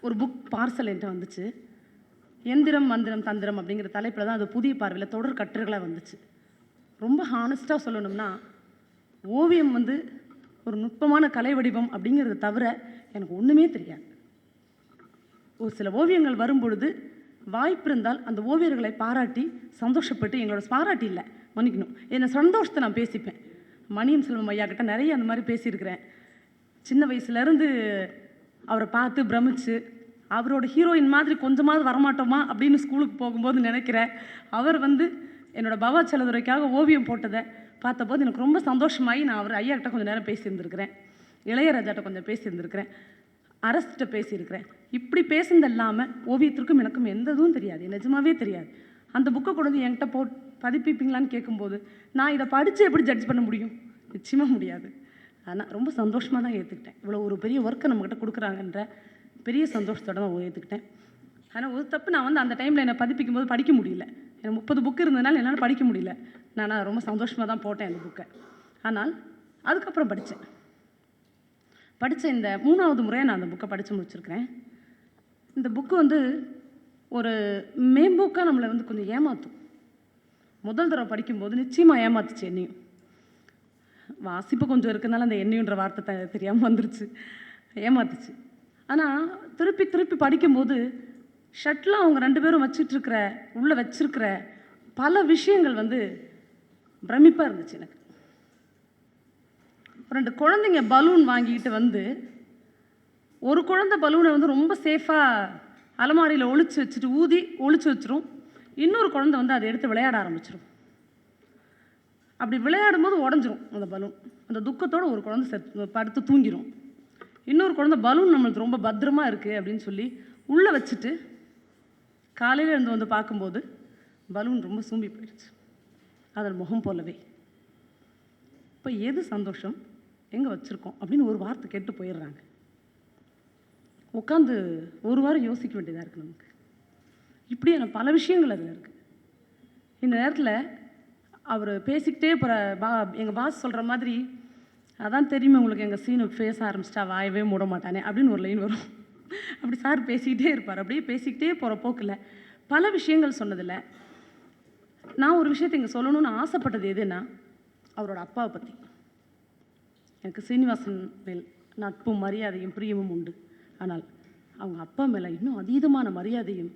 ஒரு book parcel என்கிட்ட வந்துச்சு. எந்திரம் மந்திரம் தந்திரம் அப்படிங்கிற தலைப்பில் தான் அது புதிய பார்வையில் தொடர் கட்டுரைகளாக வந்துச்சு. ரொம்ப ஹானஸ்ட்டாக சொல்லணும்னா ஓவியம் வந்து ஒரு நுட்பமான கலை வடிவம் அப்படிங்கிறத தவிர எனக்கு ஒன்றுமே தெரியாது. ஒரு சில ஓவியங்கள் வரும்பொழுது வாய்ப்பு இருந்தால் அந்த ஓவியர்களை பாராட்டி சந்தோஷப்பட்டு எங்களோட பாராட்டி இல்லை மன்னிக்கணும். என்னை சந்தோஷத்தை நான் பேசிப்பேன். மணியம் செல்வம் ஐயா கிட்ட நிறைய அந்த மாதிரி பேசியிருக்கிறேன். சின்ன வயசுலேருந்து அவரை பார்த்து பிரமிச்சு அவரோட ஹீரோயின் மாதிரி கொஞ்சமாவது வரமாட்டோமா அப்படின்னு ஸ்கூலுக்கு போகும்போது நினைக்கிறேன் அவர் வந்து என்னோடய பவா செலதுரைக்காக ஓவியம் போட்டதை பார்த்தபோது எனக்கு ரொம்ப சந்தோஷமாகி நான் அவர் ஐயாக்கிட்ட கொஞ்சம் நேரம் பேசியிருந்திருக்கிறேன். இளையராஜாட்ட கொஞ்சம் பேசியிருந்திருக்கிறேன். அரசிட்ட பேசியிருக்கிறேன். இப்படி பேசுனது இல்லாமல் ஓவியத்திற்கும் எனக்கும் எந்த இதுவும் தெரியாது. நிஜமாவே தெரியாது. அந்த புக்கை கொண்டு வந்து என்கிட்ட போ பதிப்பிப்பீங்களான்னு கேட்கும்போது நான் இதை படித்து எப்படி ஜட்ஜ் பண்ண முடியும்? நிச்சயமாக முடியாது. ஆனால் ரொம்ப சந்தோஷமாக தான் ஏற்றுக்கிட்டேன் இவ்வளோ ஒரு பெரிய ஒர்க்கை நம்மக்கிட்ட கொடுக்குறாங்கன்ற பெரிய சந்தோஷத்தோடு தான் ஏற்றுக்கிட்டேன் ஆனால் ஒரு தப்பு நான் வந்து அந்த டைமில் என்னை பதிப்பிக்கும் போது படிக்க முடியல. எனக்கு முப்பது புக்கு இருந்ததுனால என்னால் படிக்க முடியல. நான் ரொம்ப சந்தோஷமாக தான் போட்டேன் அந்த புக்கை ஆனால் அதுக்கப்புறம் படித்தேன். படித்த இந்த மூணாவது முறையாக நான் அந்த புக்கை படித்து முடிச்சிருக்கிறேன். இந்த புக்கு வந்து ஒரு மேம்போக்காக நம்மளை வந்து கொஞ்சம் ஏமாற்றும் முதல் தடவை படிக்கும்போது நிச்சயமாக ஏமாத்துச்சு என்னையும். வாசிப்பு கொஞ்சம் இருக்கனால அந்த எண்ணியுன்ற வார்த்தை தெரியாமல் வந்துருச்சு. ஏமாத்துச்சு. ஆனால் திருப்பி திருப்பி படிக்கும்போது ஷட்டில் அவங்க ரெண்டு பேரும் வச்சிட்ருக்கிற உள்ளே வச்சிருக்கிற பல விஷயங்கள் வந்து பிரமிப்பாக இருந்துச்சு எனக்கு. ரெண்டு குழந்தைங்க பலூன் வாங்கிக்கிட்டு வந்து ஒரு குழந்தை பலூனை வந்து ரொம்ப சேஃபாக அலமாரியில் ஒழிச்சு வச்சுட்டு ஊதி ஒழிச்சு வச்சிரும். இன்னொரு குழந்தை வந்து அதை எடுத்து விளையாட ஆரம்பிச்சிடும் அப்படி விளையாடும் போது உடஞ்சிரும் அந்த பலூன் அந்த துக்கத்தோட ஒரு குழந்தை செத் படுத்து தூங்கிடும் இன்னொரு குழந்தை பலூன் நம்மளுக்கு ரொம்ப பத்திரமா இருக்குது அப்படின்னு சொல்லி உள்ளே வச்சுட்டு காலையில் இருந்து வந்து பார்க்கும்போது பலூன் ரொம்ப சூம்பி போயிடுச்சு. அதன் முகம் போலவே. இப்போ எது சந்தோஷம்? எங்கே வச்சுருக்கோம்? அப்படின்னு ஒரு வார்த்தை கேட்டு போயிடுறாங்க. உட்காந்து ஒரு வாரம் யோசிக்க வேண்டியதாக இருக்குது நமக்கு. இப்படியான பல விஷயங்கள் அதில் இருக்குது இந்த நேரத்தில் அவர் பேசிக்கிட்டே போகிற பா எங்கள் பாஸ் சொல்கிற மாதிரி அதான் தெரியுமே உங்களுக்கு எங்கள் சீனு பேச ஆரம்பிச்சிட்டா வாயவே மூட மாட்டானே அப்படின்னு ஒரு லைன் வரும். அப்படி சார் பேசிக்கிட்டே இருப்பார். அப்படியே பேசிக்கிட்டே போகிற போக்கில் பல விஷயங்கள் சொன்னதில்லை நான் ஒரு விஷயத்தை இங்கே சொல்லணும்னு ஆசைப்பட்டது எதுன்னா அவரோட அப்பாவை பற்றி எனக்கு சீனிவாசன் மேல் நட்பும் மரியாதையும் பிரியமும் உண்டு. ஆனால் அவங்க அப்பா மேலே இன்னும் அதீதமான மரியாதையும்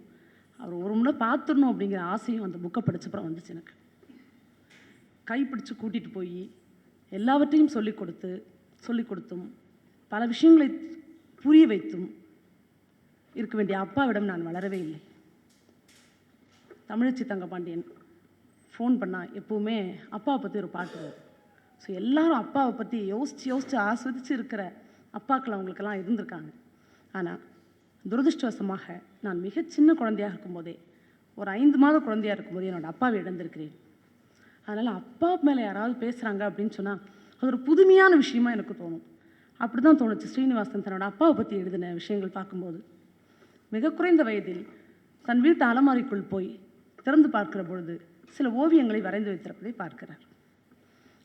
அவர் ஒரு முறை பார்த்துடணும் அப்படிங்கிற ஆசையும் அந்த புக்கை படிச்சப்புறம் வந்துச்சு எனக்கு. கைப்பிடிச்சு கூட்டிகிட்டு போய் எல்லாவற்றையும் சொல்லிக் கொடுத்து சொல்லிக் கொடுத்தும் பல விஷயங்களை புரிய வைத்தும் இருக்க வேண்டிய அப்பாவிடம் நான் வளரவே இல்லை. தமிழச்சி தங்கபாண்டியன் ஃபோன் பண்ணால் எப்போவுமே அப்பாவை பற்றி ஒரு பாட்டு வரும். ஸோ எல்லாரும் அப்பாவை பற்றி யோசித்து யோசித்து ஆஸ்வதித்து இருக்கிற அப்பாக்கள் அவங்களுக்கெல்லாம் இருந்திருக்காங்க. ஆனால் துரதிருஷ்டவசமாக நான் மிகச் சின்ன குழந்தையாக இருக்கும்போதே ஒரு ஐந்து மாத குழந்தையாக இருக்கும்போதே என்னோட அப்பாவை இழந்திருக்கிறேன். அதனால் அப்பா மேலே யாராவது பேசுகிறாங்க அப்படின்னு சொன்னால் அது ஒரு புதுமையான விஷயமா எனக்கு தோணும். அப்படி தான் தோணுச்சு. ஸ்ரீனிவாசன் தன்னோட அப்பாவை பற்றி எழுதின விஷயங்கள் பார்க்கும்போது. மிக குறைந்த வயதில் தன் வீட்டு அலமாரிக்குள் போய் திறந்து பார்க்கிற பொழுது சில ஓவியங்களை வரைந்து வைத்திருப்பதை பார்க்கிறார்.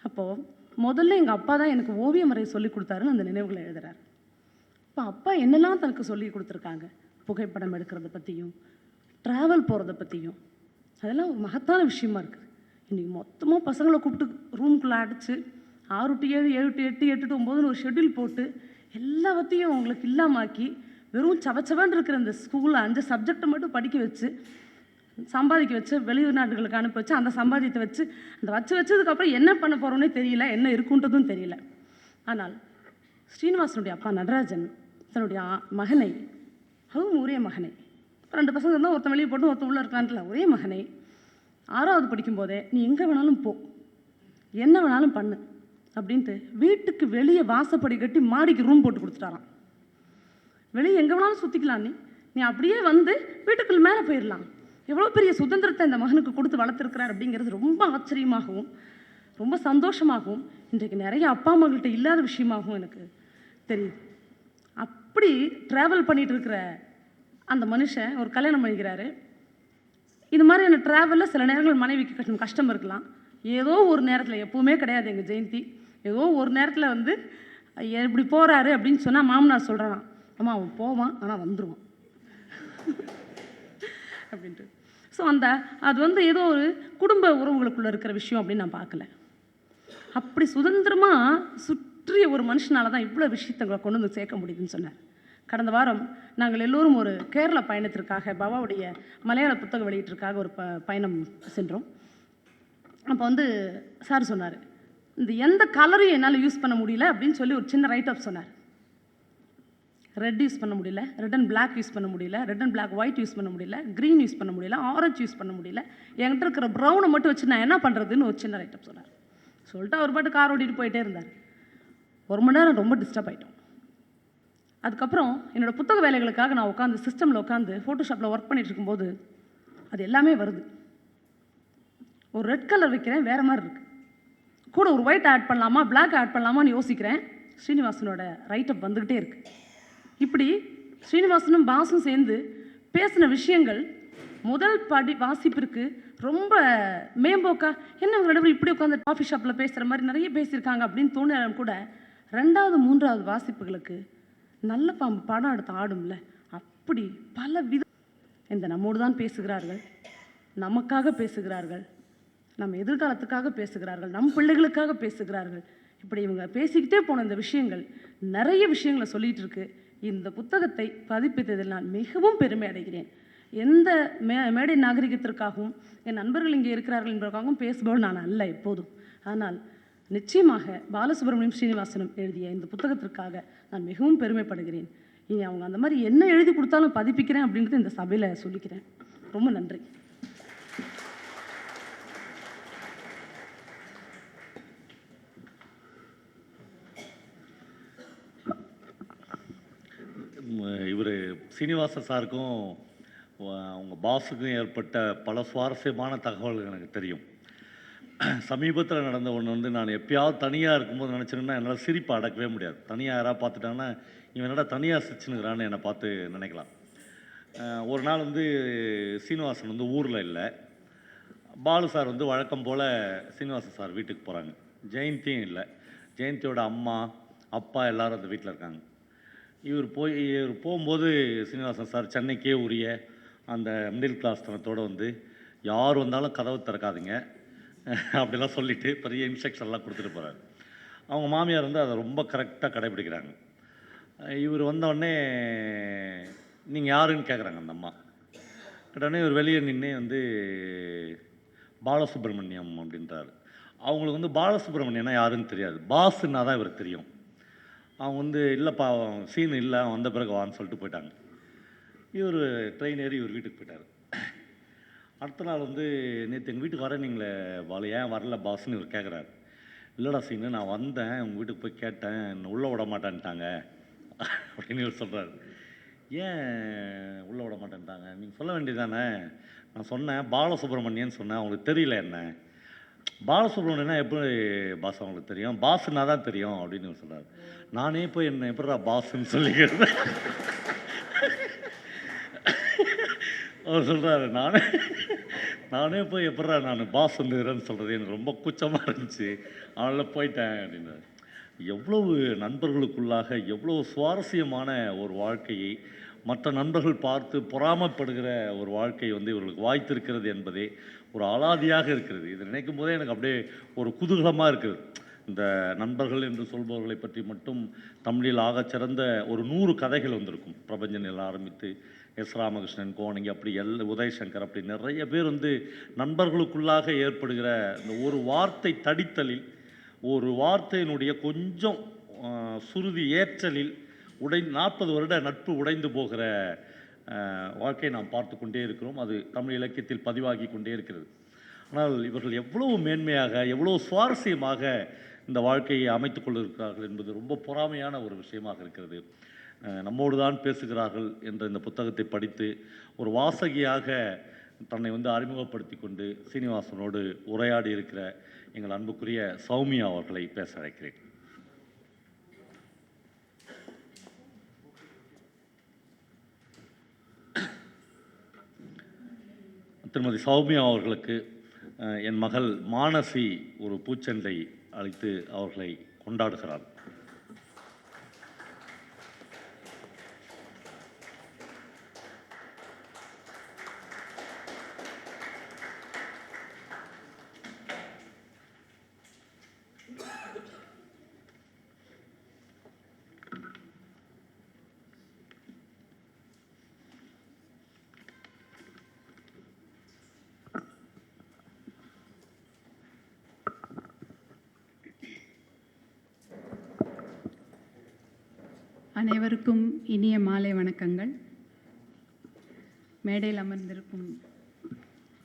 அப்போது முதல்ல எங்கள் அப்பா தான் எனக்கு ஓவியம் வரைய சொல்லி கொடுத்தாருன்னு அந்த நினைவுகளை எழுதுறார். அப்போ அப்பா என்னெல்லாம் தனக்கு சொல்லி கொடுத்துருக்காங்க? புகைப்படம் எடுக்கிறத பற்றியும் ட்ராவல் போகிறத பற்றியும் அதெல்லாம் ஒரு மகத்தான விஷயமா இருக்குது. இன்றைக்கி மொத்தமாக பசங்களை கூப்பிட்டு ரூம்குள்ளே அடைச்சி ஆறு டு ஏழு ஏழு டு எட்டு எட்டு டு ஒம்போதுன்னு ஒரு ஷெட்யூல் போட்டு எல்லாத்தையும் அவங்களுக்கு இல்லாமாக்கி வெறும் சவச்சவன் இருக்கிற இந்த ஸ்கூலில் அஞ்சு சப்ஜெக்டை மட்டும் படிக்க வச்சு சம்பாதிக்க வச்சு வெளிநாடுகளுக்கு அனுப்பி வச்சு அந்த சம்பாதியத்தை வச்சு அந்த வச்சு வச்சதுக்கப்புறம் என்ன பண்ண போகிறோன்னே தெரியல என்ன இருக்குன்றதும் தெரியல. ஆனால் ஸ்ரீனிவாசனுடைய அப்பா நடராஜன் தன்னுடைய மகனை அதுவும் ஒரே மகனை. ரெண்டு பசங்க இருந்தால் ஒருத்தன் வெளியே போட்டு ஒருத்தன் உள்ளே இருக்கான்ல ஒரே மகனை. ஆறாவது படிக்கும்போதே நீ எங்கே வேணாலும் போ. என்ன வேணாலும் பண்ணு. அப்படின்ட்டு வீட்டுக்கு வெளியே வாசப்படி கட்டி மாடிக்கு ரூம் போட்டு கொடுத்துட்டாராம். வெளியே எங்கே வேணாலும் சுற்றிக்கலாம் நீ. நீ அப்படியே வந்து வீட்டுக்குள்ள மேலே போயிடலாம். எவ்வளோ பெரிய சுதந்திரத்தை இந்த மகனுக்கு கொடுத்து வளர்த்துருக்கிறார் அப்படிங்கிறது ரொம்ப ஆச்சரியமாகவும் ரொம்ப சந்தோஷமாகவும் இன்றைக்கு நிறைய அப்பா அம்மாங்கள்ட்ட இல்லாத விஷயமாகவும் எனக்கு தெரியுது. அப்படி ட்ராவல் பண்ணிகிட்டு இருக்கிற அந்த மனுஷன் ஒரு கல்யாணம் பண்ணிக்கிறாரு. இது மாதிரியான ட்ராவலில் சில நேரங்கள் மனைவிக்கு கஷ்டம் கஷ்டம் இருக்கலாம். ஏதோ ஒரு நேரத்தில் எப்பவுமே கிடையாது எங்கள் ஜெயந்தி. ஏதோ ஒரு நேரத்தில் வந்து இப்படி போகிறாரு அப்படின்னு சொன்னால் மாமனார் சொல்கிறான் அம்மா அவன் போவான் ஆனால் வந்துடுவான் அப்படின்ட்டு. ஸோ அந்த அது வந்து ஏதோ ஒரு குடும்ப உறவுகளுக்குள்ளே இருக்கிற விஷயம் அப்படின்னு நான் பார்க்கல. அப்படி சுதந்திரமாக சுற்றிய ஒரு மனுஷனால தான் இவ்வளோ விஷயத்தங்களை கொண்டு வந்து சேர்க்க முடியுதுன்னு சொன்னார். கடந்த வாரம் நாங்கள் எல்லோரும் ஒரு கேரள பயணத்திற்காக பவாவுடைய மலையாள புத்தக வெளியீட்டிற்காக ஒரு ப பயணம் சென்றோம். அப்போ வந்து சார் சொன்னார் இந்த எந்த கலரையும் என்னால் யூஸ் பண்ண முடியல அப்படின்னு சொல்லி ஒரு சின்ன ரைட் அப் சொன்னார். ரெட் யூஸ் பண்ண முடியல ரெட் அண்ட் பிளாக் யூஸ் பண்ண முடியல red and black white use பண்ண முடியல க்ரீன் யூஸ் பண்ண முடியல ஆரஞ்சு யூஸ் பண்ண முடியல. என்கிட்ட இருக்கிற ப்ரௌனை மட்டும் வச்சு நான் என்ன பண்ணுறதுன்னு ஒரு சின்ன ரைட்டப் சொன்னார். சொல்லிட்டு அவர் பாட்டு கார் ஓட்டிகிட்டு போயிட்டே இருந்தார். ஒரு மணி நேரம் ரொம்ப டிஸ்டர்ப் ஆகிட்டோம் அதுக்கப்புறம் என்னோடய புத்தக வேலைகளுக்காக நான் உட்காந்து சிஸ்டமில் உட்காந்து ஃபோட்டோஷாப்பில் ஒர்க் பண்ணிட்டு இருக்கும்போது அது எல்லாமே வருது. ஒரு ரெட் கலர் வைக்கிறேன் வேறு மாதிரி இருக்குது கூட ஒரு ஒயிட் ஆட் பண்ணலாமா பிளாக் ஆட் பண்ணலாமான்னு யோசிக்கிறேன். ஸ்ரீனிவாசனோட ரைட்டப் வந்துக்கிட்டே இருக்கு. இப்படி ஸ்ரீனிவாசனும் பாசும் சேர்ந்து பேசின விஷயங்கள் முதல் படி வாசிப்பிற்கு ரொம்ப மேம்போக்கா என்ன இவங்க ரெண்டு இப்படி உட்காந்து காஃபி ஷாப்பில் பேசுகிற மாதிரி நிறைய பேசியிருக்காங்க அப்படின்னு தோணினாலும் கூட ரெண்டாவது மூன்றாவது வாசிப்புகளுக்கு நல்ல பாம்பு படம் எடுத்து ஆடும்ல. அப்படி பல வித இந்த நம்மோடு தான் பேசுகிறார்கள். நமக்காக பேசுகிறார்கள். நம்ம எதிர்காலத்துக்காக பேசுகிறார்கள். நம் பிள்ளைகளுக்காக பேசுகிறார்கள். இப்படி இவங்க பேசிக்கிட்டே போன இந்த விஷயங்கள் நிறைய விஷயங்களை சொல்லிட்டு இருக்கு. இந்த புத்தகத்தை பதிப்பித்ததில் நான் மிகவும் பெருமை அடைகிறேன். எந்த மே மேடை நாகரிகத்திற்காகவும் என் நண்பர்கள் இங்கே இருக்கிறார்கள் என்பதற்காகவும் பேசுபவள் நான் அல்ல எப்போதும். ஆனால் நிச்சயமாக பாலசுப்ரமணியம் ஸ்ரீனிவாசனம் எழுதிய இந்த புத்தகத்திற்காக நான் மிகவும் பெருமைப்படுகிறேன். இனி அவங்க அந்த மாதிரி என்ன எழுதி கொடுத்தாலும் பதிப்பிக்கிறேன் அப்படின்றது இந்த சபையில் சொல்லிக்கிறேன். ரொம்ப நன்றி. இவர் சீனிவாச சாருக்கும் அவங்க பாஸுக்கும் ஏற்பட்ட பல சுவாரஸ்யமான தகவல்கள் எனக்கு தெரியும். சமீபத்தில் நடந்த ஒன்று வந்து நான் எப்பயாவது தனியாக இருக்கும்போது நினச்சிங்கன்னா என்னால் சிரிப்பை அடக்கவே முடியாது. தனியாக யாராவது பார்த்துட்டாங்கன்னா இவன் என்னடா தனியாக சிரிச்சுனுக்கிறான்னு என்னை பார்த்து நினைக்கலாம். ஒரு நாள் வந்து சீனிவாசன் வந்து ஊரில் இல்லை. பாலு சார் வந்து வழக்கம் போல் சீனிவாசன் சார் வீட்டுக்கு போகிறாங்க ஜெயந்தியும் இல்லை. ஜெயந்தியோட அம்மா அப்பா எல்லாரும் அந்த வீட்டில் இருக்காங்க. இவர் போய் இவர் போகும்போது சீனிவாசன் சார் சென்னைக்கே உரிய அந்த மிடில் கிளாஸ் தனத்தோடு வந்து யார் வந்தாலும் கதவு திறக்காதீங்க. அப்படிலாம் சொல்லிவிட்டு பெரிய இன்ஸ்ட்ரக்ஷன்லாம் கொடுத்துட்டு போகிறார் அவங்க மாமியார் வந்து அதை ரொம்ப கரெக்டாக கடைபிடிக்கிறாங்க. இவர் வந்தோடனே நீங்கள் யாருன்னு கேட்குறாங்க அந்த அம்மா. உடனே இவர் வெளியே நின்று வந்து பாலசுப்ரமணியம் அப்படின்றார். அவங்களுக்கு வந்து பாலசுப்ரமணியம்னா யாருன்னு தெரியாது. பாஸ்ன்னா தான் இவருக்கு தெரியும். அவங்க வந்து இல்லைப்பா சீன் இல்லை அவன் வந்த பிறகு வான்னு சொல்லிட்டு போயிட்டாங்க. இவர் ட்ரெயின் ஏறி இவர் வீட்டுக்கு போயிட்டார். அடுத்த நாள் வந்து நேற்று எங்கள் வீட்டுக்கு வர நீங்களே பாலு ஏன் வரல பாஸ்ன்னு இவர் கேட்குறாரு இல்லைடா சீனு நான் வந்தேன் உங்கள் வீட்டுக்கு போய் கேட்டேன் என்னை உள்ளே விட மாட்டேன்ட்டாங்க. அப்படின்னு இவர் சொல்கிறாரு ஏன் உள்ளே விட மாட்டேன்ட்டாங்க? நீங்கள் சொல்ல வேண்டியதானே நான் சொன்னேன் பாலசுப்ரமணியன் சொன்னேன் அவங்களுக்கு தெரியல என்ன. பாலசுப்ரமணியனா எப்படி பாஸ் அவங்களுக்கு தெரியும்? பாஸ்னா தான் தெரியும் அப்படின்னு இவர் நானே போய் என்ன எப்படா பாஸ்ன்னு சொல்லிக்கிறேன். அவர் சொல்கிறாரு நானே நானே போய் எப்படா நான் பாஸ் வந்துக்கிறேன்னு சொல்கிறது எனக்கு ரொம்ப கூச்சமாக இருந்துச்சு. அதனால் போயிட்டேன் அப்படின்னாரு. எவ்வளவு நண்பர்களுக்குள்ளாக எவ்வளவு சுவாரஸ்யமான ஒரு வாழ்க்கையை மற்ற நண்பர்கள் பார்த்து பொறாமைப்படுகிற ஒரு வாழ்க்கை வந்து இவர்களுக்கு வாய்த்திருக்கிறது என்பதே ஒரு அலாதியாக இருக்கிறது. இதை நினைக்கும் போதே எனக்கு அப்படியே ஒரு குதூகலமாக இருக்குது. இந்த நண்பர்கள் என்று சொல்பவர்களை பற்றி மட்டும் தமிழில் ஆகச் சிறந்த ஒரு நூறு கதைகள் வந்திருக்கும். பிரபஞ்சனில் ஆரம்பித்து எஸ் ராமகிருஷ்ணன் கோணங்கி அப்படி எல் உதயசங்கர் அப்படி நிறைய பேர் வந்து நண்பர்களுக்குள்ளாக ஏற்படுகிற இந்த ஒரு வார்த்தை தடித்தலில் ஒரு வார்த்தையினுடைய கொஞ்சம் சுருதி ஏற்றலில் உடை நாற்பது வருட நட்பு உடைந்து போகிற வாழ்க்கையை நாம் பார்த்து கொண்டே இருக்கிறோம். அது தமிழ் இலக்கியத்தில் பதிவாகி கொண்டே இருக்கிறது. ஆனால் இவர்கள் எவ்வளவு மேன்மையாக எவ்வளவு சுவாரஸ்யமாக இந்த வாழ்க்கையை அமைத்துக் கொண்டிருக்கிறார்கள் என்பது ரொம்ப பொறாமையான ஒரு விஷயமாக இருக்கிறது. நம்மோடு தான் பேசுகிறார்கள் என்ற இந்த புத்தகத்தை படித்து ஒரு வாசகியாக தன்னை வந்து அறிமுகப்படுத்தி கொண்டு சீனிவாசனோடு உரையாடி இருக்கிற எங்கள் அன்புக்குரிய சௌமியா அவர்களை பேச அழைக்கிறேன். திருமதி சௌமியா அவர்களுக்கு என் மகள் மானசி ஒரு பூச்செண்டை அளித்து அவர்களை கொண்டாடுகிறார் அனைவருக்கும் இனிய மாலை வணக்கங்கள். மேடையில் அமர்ந்திருக்கும்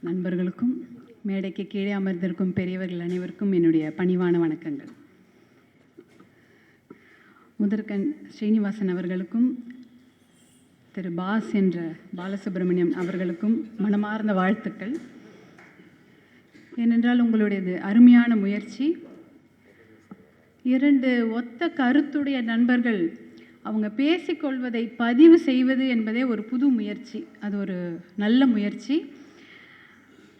நண்பர்களுக்கும் மேடைக்கு கீழே அமர்ந்திருக்கும் பெரியவர்கள் அனைவருக்கும் என்னுடைய பணிவான வணக்கங்கள். முதற்கண் ஸ்ரீனிவாசன் அவர்களுக்கும் திரு பாஸ் என்ற பாலசுப்ரமணியம் அவர்களுக்கும் மனமார்ந்த வாழ்த்துக்கள். ஏனென்றால் உங்களுடையது அருமையான முயற்சி. இரண்டு ஒத்த கருத்துடைய நண்பர்கள் அவங்க பேசிக்கொள்வதை பதிவு செய்வது என்பதே ஒரு புது முயற்சி. அது ஒரு நல்ல முயற்சி.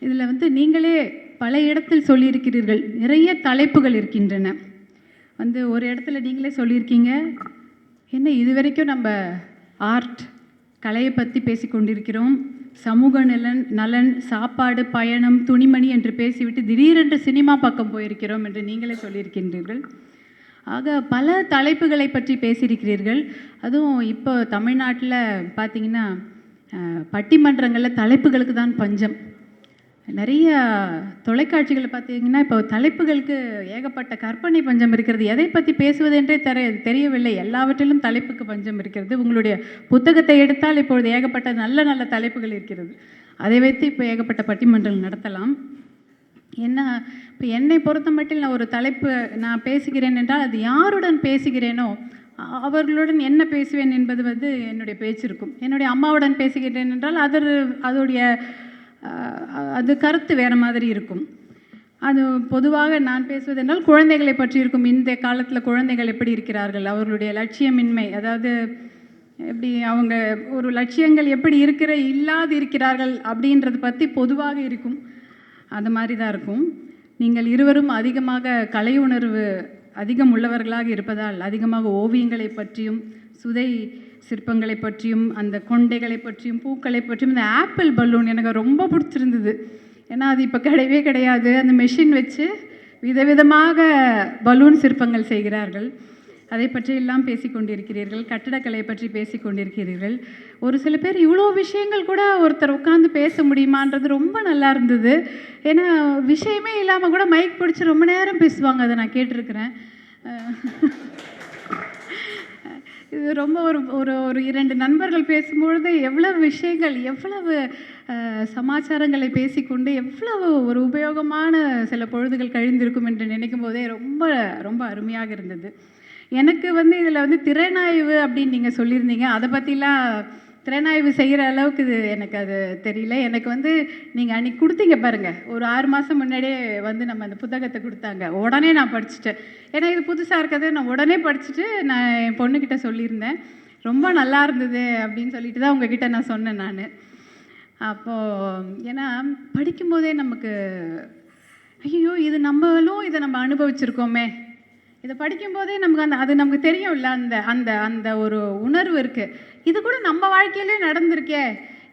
இதில் வந்து நீங்களே பல இடத்தில் சொல்லியிருக்கிறீர்கள். நிறைய தலைப்புகள் இருக்கின்றன. வந்து ஒரு இடத்துல நீங்களே சொல்லியிருக்கீங்க. என்ன இது வரைக்கும் நம்ம ஆர்ட் கலையை பற்றி பேசி கொண்டிருக்கிறோம் சமூக நலன் நலன் சாப்பாடு பயணம் துணிமணி என்று பேசிவிட்டு திடீரென்று சினிமா பக்கம் போயிருக்கிறோம் என்று நீங்களே சொல்லியிருக்கின்றீர்கள். ஆக பல தலைப்புகளை பற்றி பேசியிருக்கிறீர்கள். அதுவும் இப்போ தமிழ்நாட்டில் பார்த்தீங்கன்னா பட்டிமன்றங்களில் தலைப்புகளுக்கு தான் பஞ்சம். நிறைய தொலைக்காட்சிகளை பார்த்தீங்கன்னா இப்போ தலைப்புகளுக்கு ஏகப்பட்ட கற்பனை பஞ்சம் இருக்கிறது. எதை பற்றி பேசுவதென்றே தெரிய தெரியவில்லை. எல்லாவற்றிலும் தலைப்புக்கு பஞ்சம் இருக்கிறது. உங்களுடைய புத்தகத்தை எடுத்தால் இப்பொழுது ஏகப்பட்ட நல்ல நல்ல தலைப்புகள் இருக்கிறது. அதை வைத்து இப்போ ஏகப்பட்ட பட்டிமன்றங்கள் நடத்தலாம். என்ன இப்போ என்னை பொறுத்த மட்டும் நான் ஒரு தலைப்பு நான் பேசுகிறேன் என்றால் அது யாருடன் பேசுகிறேனோ அவர்களுடன் என்ன பேசுவேன் என்பது வந்து என்னுடைய பேச்சு இருக்கும். என்னுடைய அம்மாவுடன் பேசுகிறேன் என்றால் அது அதோடைய அது கருத்து வேறு மாதிரி இருக்கும். அது பொதுவாக நான் பேசுவதென்றால் குழந்தைகளை பற்றி இருக்கும். இந்த காலத்தில் குழந்தைகள் எப்படி இருக்கிறார்கள் அவர்களுடைய லட்சியமின்மை அதாவது எப்படி அவங்க ஒரு லட்சியங்கள் எப்படி இருக்கிற இல்லாது இருக்கிறார்கள் அப்படின்றது பற்றி பொதுவாக இருக்கும். அது மாதிரி தான் இருக்கும். நீங்கள் இருவரும் அதிகமாக கலை உணர்வு அதிகம் உள்ளவர்களாக இருப்பதால் அதிகமாக ஓவியங்களை பற்றியும் சுதை சிற்பங்களை பற்றியும் அந்த கொண்டைகளை பற்றியும் பூக்களை பற்றியும் இந்த ஆப்பிள் பலூன் எனக்கு ரொம்ப பிடிச்சிருந்தது. ஏன்னா அது இப்போ கிடையவே கிடையாது. அந்த மெஷின் வச்சு விதவிதமாக பலூன் சிற்பங்கள் செய்கிறார்கள். அதை பற்றி எல்லாம் பேசிக் கொண்டிருக்கிறீர்கள் கட்டடக்கலை பற்றி பேசிக்கொண்டிருக்கிறீர்கள். ஒரு சில பேர் இவ்வளோ விஷயங்கள் கூட ஒருத்தர் உட்காந்து பேச முடியுமான்றது ரொம்ப நல்லா இருந்தது. ஏன்னா விஷயமே இல்லாமல் கூட மைக் பிடிச்சி ரொம்ப நேரம் பேசுவாங்க. அதை நான் கேட்டிருக்கிறேன். இது ரொம்ப ஒரு ஒரு ஒரு இரண்டு நண்பர்கள் பேசும்பொழுது எவ்வளவு விஷயங்கள் எவ்வளவு சமாச்சாரங்களை பேசிக்கொண்டு எவ்வளவு ஒரு உபயோகமான சில பொழுதுகள் கழிந்திருக்கும் என்று நினைக்கும் போதே ரொம்ப ரொம்ப அருமையாக இருந்தது. எனக்கு வந்து இதில் வந்து திறனாய்வு அப்படின்னு நீங்கள் சொல்லியிருந்தீங்க. அதை பற்றிலாம் திறனாய்வு செய்கிற அளவுக்கு இது எனக்கு அது தெரியல. எனக்கு வந்து நீங்கள் அன்னைக்கு கொடுத்தீங்க பாருங்கள் ஒரு ஆறு மாதம் முன்னாடியே வந்து நம்ம அந்த புத்தகத்தை கொடுத்தாங்க. உடனே நான் படிச்சுட்டேன். ஏன்னா இது புதுசாக இருக்கிறது நான் உடனே படிச்சுட்டு நான் என் பொண்ணுக்கிட்ட சொல்லியிருந்தேன். ரொம்ப நல்லா இருந்தது அப்படின்னு சொல்லிட்டு தான் உங்ககிட்ட நான் சொன்னேன் நான். அப்போது ஏன்னா படிக்கும்போதே நமக்கு ஐயோ இது நம்மளும் இதை நம்ம அனுபவிச்சிருக்கோமே. இதை படிக்கும்போதே நமக்கு அந்த அது நமக்கு தெரியும்ல அந்த அந்த அந்த ஒரு உணர்வு இருக்குது இது கூட நம்ம வாழ்க்கையிலே நடந்திருக்கே.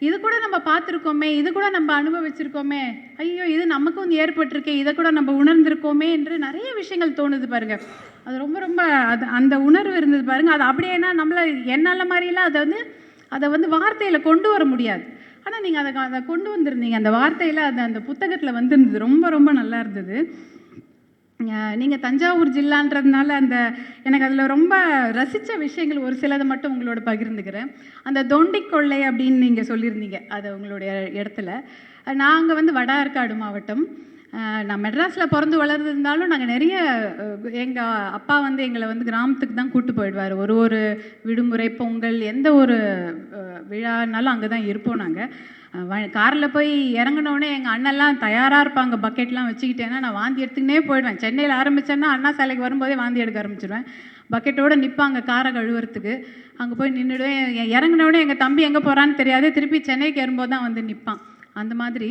இது கூட நம்ம பார்த்துருக்கோமே. இது கூட நம்ம அனுபவிச்சிருக்கோமே. ஐயோ இது நமக்கும் வந்து ஏற்பட்டிருக்கே. இதை கூட நம்ம உணர்ந்திருக்கோமே என்று நிறைய விஷயங்கள் தோணுது பாருங்க. அது ரொம்ப ரொம்ப அது அந்த உணர்வு இருந்தது பாருங்க. அது அப்படியேனா நம்மள என்னால் மாதிரிலாம் அதை வந்து அதை வந்து வார்த்தையில் கொண்டு வர முடியாது. ஆனால் நீங்கள் அதை அதை கொண்டு வந்திருந்தீங்க. அந்த வார்த்தையில் அது அந்த புத்தகத்தில் வந்திருந்தது. ரொம்ப ரொம்ப நல்லா இருந்தது. நீங்கள் தஞ்சாவூர் ஜில்லான்றதுனால அந்த எனக்கு அதில் ரொம்ப ரசித்த விஷயங்கள் ஒரு சிலதை மட்டும் உங்களோட பகிர்ந்துக்கிறேன். அந்த தொண்டி கொள்ளை அப்படின்னு நீங்கள் சொல்லியிருந்தீங்க அது உங்களுடைய இடத்துல. நாங்கள் வந்து வட ஆற்காடு மாவட்டம் நான் மெட்ராஸில் பிறந்து வளர்ந்துருந்தாலும் நாங்கள் நிறைய எங்கள் அப்பா வந்து எங்களை வந்து கிராமத்துக்கு தான் கூட்டு போயிடுவார். ஒரு ஒரு விடுமுறை பொங்கல் எந்த ஒரு விழானாலும் அங்கே தான் இருப்போம் நாங்கள் காரில் போய் இறங்கினோடனே எங்கள் அண்ணெல்லாம் தயாராக இருப்பாங்க. பக்கெட்லாம் வச்சுக்கிட்டேன்னா நான் வாந்தி எடுத்துக்கினே போயிடுவேன். சென்னையில் ஆரம்பித்தேன்னா அண்ணா சாலைக்கு வரும்போதே வாந்தி எடுக்க ஆரம்பிச்சிடுவேன் பக்கெட்டோட நிற்பாங்க காரை கழுவுறதுக்கு. அங்கே போய் நின்றுடுவேன் இறங்கினோடனே எங்கள் தம்பி எங்கே போகிறான்னு தெரியாது. திருப்பி சென்னைக்கு வரும்போது தான் வந்து நிற்பான் அந்த மாதிரி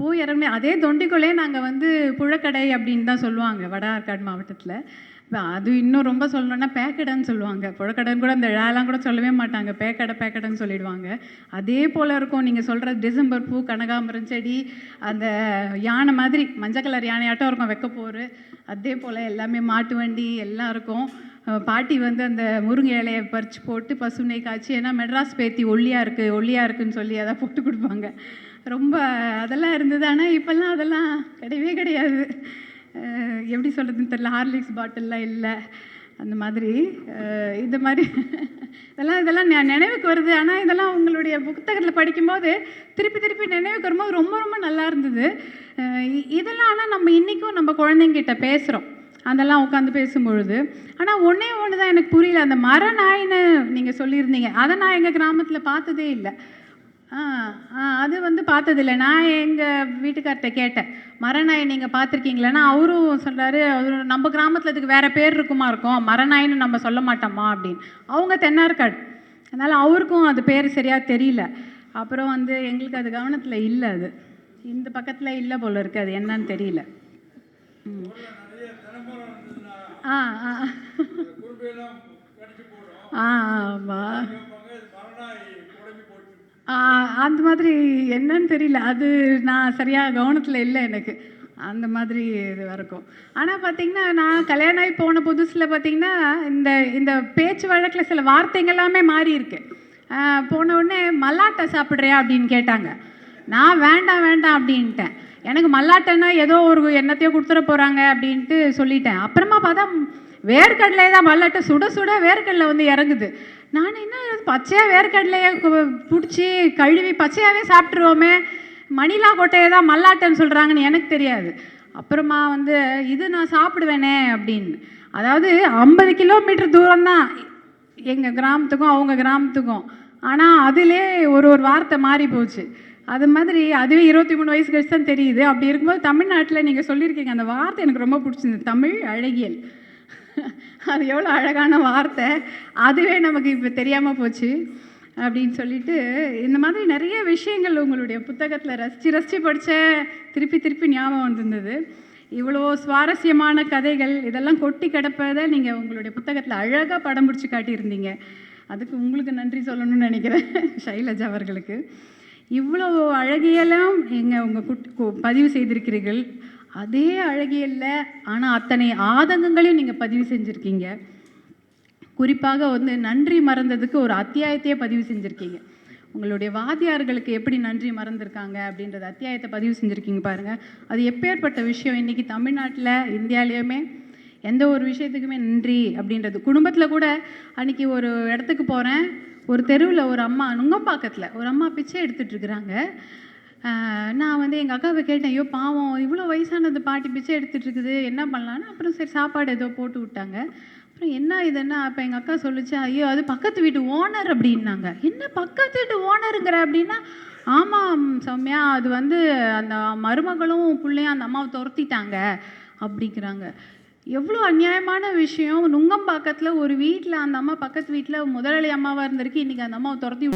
போய் இறங்கினே அதே தொண்டிக்குள்ளே நாங்கள் வந்து புழக்கடை அப்படின்னு தான் சொல்லுவாங்க. வட ஆற்காடு மாவட்டத்தில். அது இன்னும் ரொம்ப சொல்லணும்னா பேக்கடைன்னு சொல்லுவாங்க. புழக்கடைன்னு கூட அந்த ழாலாம் கூட சொல்லவே மாட்டாங்க. பேக்கடை பேக்கடைன்னு சொல்லிடுவாங்க. அதே போல் இருக்கும். நீங்கள் சொல்கிற டிசம்பர் பூ கனகாம்பரம் செடி அந்த யானை மாதிரி மஞ்சள் கலர் யானையாட்டம் இருக்கும் வைக்க போரு அதே போல் எல்லாமே மாட்டு வண்டி எல்லாம் இருக்கும். பாட்டி வந்து அந்த முருங்கை இலையை பறித்து போட்டு பசுனை காய்ச்சி ஏன்னா மெட்ராஸ் பேத்தி ஒல்லியாக இருக்குது ஒல்லியாக இருக்குன்னு சொல்லி அதை போட்டு கொடுப்பாங்க. ரொம்ப அதெல்லாம் இருந்தது. ஆனால் இப்போல்லாம் அதெல்லாம் கிடையவே கிடையாது. எப்படி சொல்கிறதுன்னு தெரியல. ஹார்லிக்ஸ் பாட்டில்லாம் இல்லை. அந்த மாதிரி இது மாதிரி. இதெல்லாம் இதெல்லாம் நெ- நினைவுக்கு வருது. ஆனால் இதெல்லாம் உங்களுடைய புத்தகத்தில் படிக்கும்போது திருப்பி திருப்பி நினைவுக்கு வரும்போது ரொம்ப ரொம்ப நல்லா இருந்தது. இதெல்லாம் ஆனால் நம்ம இன்றைக்கும் நம்ம குழந்தைங்கிட்ட பேசுகிறோம் அதெல்லாம் உட்காந்து பேசும்பொழுது. ஆனால் ஒன்றே ஒன்று தான் எனக்கு புரியல. அந்த மர நாயின்னு நீங்கள் சொல்லியிருந்தீங்க. அதை நான் எங்கள் கிராமத்தில் பார்த்ததே இல்லை. ஆ ஆ அது வந்து பார்த்ததில்ல. நான் எங்கள் வீட்டுக்கார்ட்ட கேட்டேன். மரநாய் நீங்கள் பார்த்துருக்கீங்களான்னா அவரும் சொல்கிறாரு அவரு நம்ம கிராமத்தில் இதுக்கு வேறு பேர் இருக்குமா இருக்கும்? மரநாயின்னு நம்ம சொல்ல மாட்டோமா அப்படின்னு. அவங்க தென்னார்காடு. அதனால் அவருக்கும் அது பேர் சரியாக தெரியல. அப்புறம் வந்து எங்களுக்கு அது கவனத்தில் இல்லை அது. இந்த பக்கத்தில் இல்லை போல இருக்குது அது என்னன்னு தெரியல. ஆ ஆ. ஆ ஆமாம் அந்த மாதிரி என்னன்னு தெரியல. அது நான் சரியாக கவனத்தில் இல்லை எனக்கு. அந்த மாதிரி இது இருக்கும் ஆனால் பார்த்தீங்கன்னா நான் கல்யாணம் ஆகி போன புதுசில் பார்த்தீங்கன்னா இந்த இந்த பேச்சு வழக்கில் சில வார்த்தைங்க எல்லாமே மாறி இருக்கு. போன உடனே மல்லாட்டை சாப்பிட்றியா? அப்படின்னு கேட்டாங்க. நான் வேண்டாம் வேண்டாம் அப்படின்ட்டேன். எனக்கு மல்லாட்டைன்னா ஏதோ ஒரு எண்ணத்தையோ கொடுத்துட போகிறாங்க அப்படின்ட்டு சொல்லிட்டேன். அப்புறமா பார்த்தா வேர்க்கடலை தான் மல்லாட்டை சுட சுட வேர்க்கடலை வந்து இறங்குது. நான் என்ன பச்சையாக வேர்க்கடலையை பிடிச்சி கழுவி பச்சையாகவே சாப்பிட்ருவோமே மணிலா கொட்டையை தான் மல்லாட்டைன்னு சொல்கிறாங்கன்னு எனக்கு தெரியாது. அப்புறமா வந்து இது நான் சாப்பிடுவேனே அப்படின்னு. அதாவது ஐம்பது கிலோமீட்டர் தூரம் தான் எங்கள் கிராமத்துக்கும் அவங்க கிராமத்துக்கும். ஆனால் அதிலே ஒரு ஒரு வார்த்தை மாறி போச்சு. அது மாதிரி அதுவே இருபத்தி மூணு வயசு கழிச்சு தான் தெரியுது. அப்படி இருக்கும்போது தமிழ்நாட்டில் நீங்கள் சொல்லியிருக்கீங்க அந்த வார்த்தை எனக்கு ரொம்ப பிடிச்சிருந்தது. தமிழ் அழகியல். அது எவ்வளோ அழகான வார்த்தை. அதுவே நமக்கு இப்போ தெரியாமல் போச்சு. அப்படின்னு சொல்லிட்டு இந்த மாதிரி நிறைய விஷயங்கள் உங்களுடைய புத்தகத்தில் ரசித்து ரசித்து படித்த திருப்பி திருப்பி ஞாபகம் வந்திருந்தது. இவ்வளோ சுவாரஸ்யமான கதைகள் இதெல்லாம் கொட்டி கிடப்பதை நீங்கள் உங்களுடைய புத்தகத்தில் அழகாக படம் பிடிச்சி காட்டியிருந்தீங்க. அதுக்கு உங்களுக்கு நன்றி சொல்லணும்னு நினைக்கிறேன் ஷைலஜா அவர்களுக்கு. இவ்வளோ அழகியெல்லாம் எங்கள் உங்கள் குட் பதிவு செய்திருக்கிறீர்கள். அதே அழகியல்ல ஆனால் அத்தனை ஆதங்கங்களையும் நீங்கள் பதிவு செஞ்சுருக்கீங்க. குறிப்பாக வந்து நன்றி மறந்ததுக்கு ஒரு அத்தியாயத்தையே பதிவு செஞ்சுருக்கீங்க. உங்களுடைய வாத்தியார்களுக்கு எப்படி நன்றி மறந்துருக்காங்க அப்படின்றது அத்தியாயத்தை பதிவு செஞ்சுருக்கீங்க பாருங்கள் அது எப்பேற்பட்ட விஷயம்? இன்றைக்கி தமிழ்நாட்டில் இந்தியாவிலையுமே எந்த ஒரு விஷயத்துக்குமே நன்றி அப்படின்றது. குடும்பத்தில் கூட அன்றைக்கி ஒரு இடத்துக்கு போகிறேன் ஒரு தெருவில் ஒரு அம்மா நுங்கம்பாக்கத்தில் ஒரு அம்மா பிச்சை எடுத்துகிட்டு இருக்கிறாங்க. நான் வந்து எங்கள் அக்காவை கேட்டேன் ஐயோ பாவம் இவ்வளோ வயசானது பாட்டி பிச்சை எடுத்துகிட்டு இருக்குது என்ன பண்ணலான்னு அப்புறம் சரி சாப்பாடு ஏதோ போட்டு விட்டாங்க. அப்புறம் என்ன இதுன்னா அப்போ எங்கள் அக்கா சொல்லுச்சு ஐயோ அது பக்கத்து வீட்டு ஓனர் அப்படின்னாங்க. என்ன பக்கத்து வீட்டு ஓனருங்கிற? அப்படின்னா ஆமாம் சௌமியா அது வந்து அந்த மருமகளும் பிள்ளையும் அந்த அம்மாவை துரத்திட்டாங்க அப்படிங்கிறாங்க. எவ்வளோ அநியாயமான விஷயம். நுங்கம்பாக்கத்தில் ஒரு வீட்டில் அந்த அம்மா பக்கத்து வீட்டில் முதலாளி அம்மாவாக இருந்திருக்கு இன்றைக்கி அந்த அம்மாவை துரத்தி